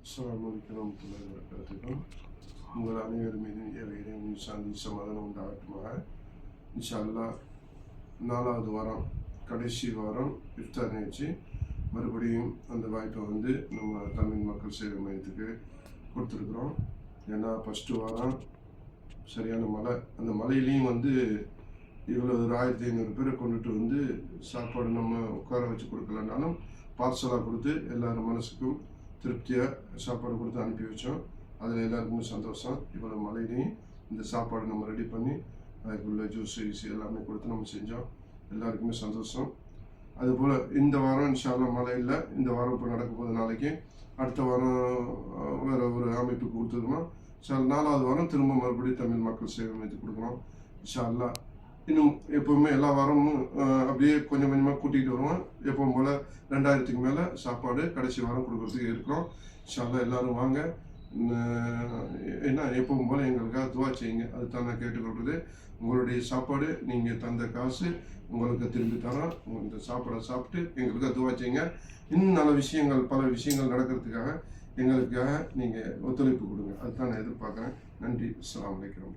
அஸ்ஸலாமு அலைக்கும் வரமத்துல்லாஹி வபரகாத்துஹு உங்கள் அனைவர் மீதும் இறைவன் சாந்தி சமாதானம் உண்டாகட்டுமாக இன்ஷா அல்லாஹ் நாலாவது வாரம் கடைசி வாரம் இஃப்தார் நிகழ்ச்சி மறுபடியும் அந்த வாய்ப்பை வந்து நம்ம தமிழ் மக்கள் சேவை மையத்துக்கு கொடுத்துருக்குறோம் ஏன்னா ஃபஸ்ட்டு வாரம் சரியான மழை அந்த மலையிலையும் வந்து இவ்வளோ ஒரு ஆயிரத்தி ஐநூறு பேரை கொண்டுட்டு வந்து சாப்பாடு நம்ம உட்கார வச்சு கொடுக்கலனாலும் பார்சலாக கொடுத்து எல்லார் மனசுக்கும் திருப்தியாக சாப்பாடு கொடுத்து அனுப்பி வச்சோம். அதில் எல்லாருக்குமே சந்தோஷம். இவ்வளோ மழையிலையும் இந்த சாப்பாடு நம்ம ரெடி பண்ணி அதுக்குள்ள ஜூஸ் ஈஸ் எல்லாமே கொடுத்து நம்ம செஞ்சோம். எல்லாருக்குமே சந்தோஷம். அதுபோல் இந்த வாரம் இன்ஷால்லா மழை இல்லை. இந்த வாரம் இப்போ நடக்க போகுது நாளைக்கு. அடுத்த வாரம் வேறு ஒரு அமைப்பு கொடுத்துருக்கோம் சார் நாலாவது வாரம் திரும்ப மறுபடியும் தமிழ் மக்கள் சேவை அமைத்து கொடுக்குறோம். இன்ஷா இன்னும் எப்போவுமே எல்லா வாரமும் அப்படியே கொஞ்சம் கொஞ்சமாக கூட்டிகிட்டு வருவோம். எப்பவும் போல் ரெண்டாயிரத்துக்கு மேலே சாப்பாடு கடைசி வாரம் கொடுக்குறதுக்கு இருக்கிறோம். இன்ஷா எல்லோரும் வாங்க. என்ன எப்பவும் போல் எங்களுக்காக துவா செய்யுங்க. அதுதான் நான் கேட்டுக்கொள்வது உங்களுடைய சாப்பாடு நீங்கள் தந்த காசு உங்களுக்கு திரும்பி தரோம். இந்த சாப்பாடை சாப்பிட்டு எங்களுக்காக துவா செய்யுங்க. இன்னும் நல்ல விஷயங்கள் பல விஷயங்கள் நடக்கிறதுக்காக எங்களுக்காக நீங்கள் ஒத்துழைப்பு கொடுங்க. அதுதான் நான் எதிர்பார்க்குறேன். நன்றி. அஸ்லாம் வலைக்கம்